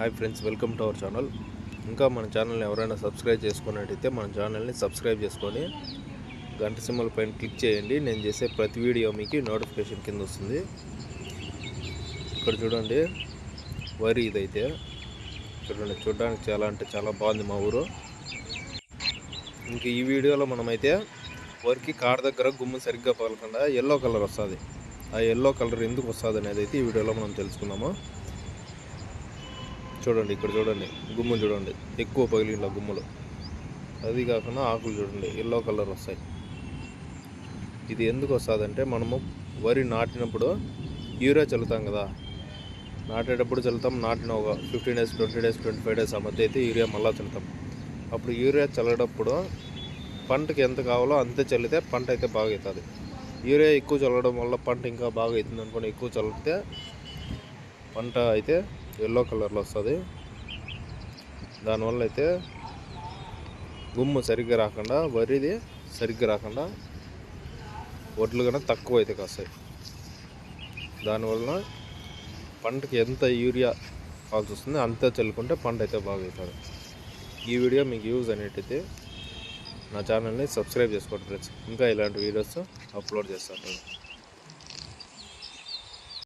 Hi friends welcome to our channel. ఇంకా మన ఛానల్ని ఎవరైనా సబ్స్క్రైబ్ చేసుకున్నట్టయితే మన ఛానల్ని సబ్స్క్రైబ్ చేసుకొని గంట సింబల్ పైన క్లిక్ చేయండి. నేను చేసే ప్రతి వీడియో మీకు నోటిఫికేషన్ కింద వస్తుంది. ఇక్కడ చూడండి వరి ఇదైతే. చూడండి చూడడానికి చాలా అంటే చాలా బాగుంది మా ఊరు. ఇంక ఈ వీడియోలో మనమైతే వరికి కాడ దగ్గర గుమ్మ సరిగ్గా పగలకుండా ఎల్లో కలర్ వస్తుంది. ఆ ఎల్లో కలర్ ఎందుకు వస్తుంది అనేది అయితే ఈ వీడియోలో మనం తెలుసుకుందాము. చూడండి ఇక్కడ చూడండి గుమ్మ చూడండి ఎక్కువ పగిలిన గుమ్మలు. అది కాకుండా ఆకులు చూడండి ఎల్లో కలర్ వస్తాయి. ఇది ఎందుకు వస్తుందంటే మనము వరి నాటినప్పుడు యూరియా చల్లుతాం కదా. నాటేటప్పుడు చల్లుతాం నాటిన ఒక fifteen days twenty days twenty five days ఆ మధ్య అయితే యూరియా మళ్ళీ చల్లుతాం. అప్పుడు యూరియా చల్లడప్పుడు పంటకి ఎంత కావాలో అంతే చల్లితే పంట అయితే బాగా అవుతుంది యూరియా ఎక్కువ చల్లడం వల్ల పంట ఇంకా బాగా అవుతుంది అనుకోని ఎక్కువ చల్లితే పంట అయితే ఎల్లో కలర్లో వస్తుంది. దానివల్ల అయితే గుమ్ము సరిగ్గా రాకుండా వరిది సరిగ్గా రాకుండా వడ్లు కన్నా తక్కువ అయితే కాస్తాయి. దానివల్ల పంటకి ఎంత యూరియా కావాల్సి వస్తుంది అంతే చల్లుకుంటే పంట అయితే బాగా అవుతుంది ఈ వీడియో మీకు యూజ్ అనేటైతే నా ఛానల్ని సబ్స్క్రైబ్ చేసుకోండి ఫ్రెండ్స్. ఇంకా ఇలాంటి వీడియోస్ అప్లోడ్ చేస్తాను.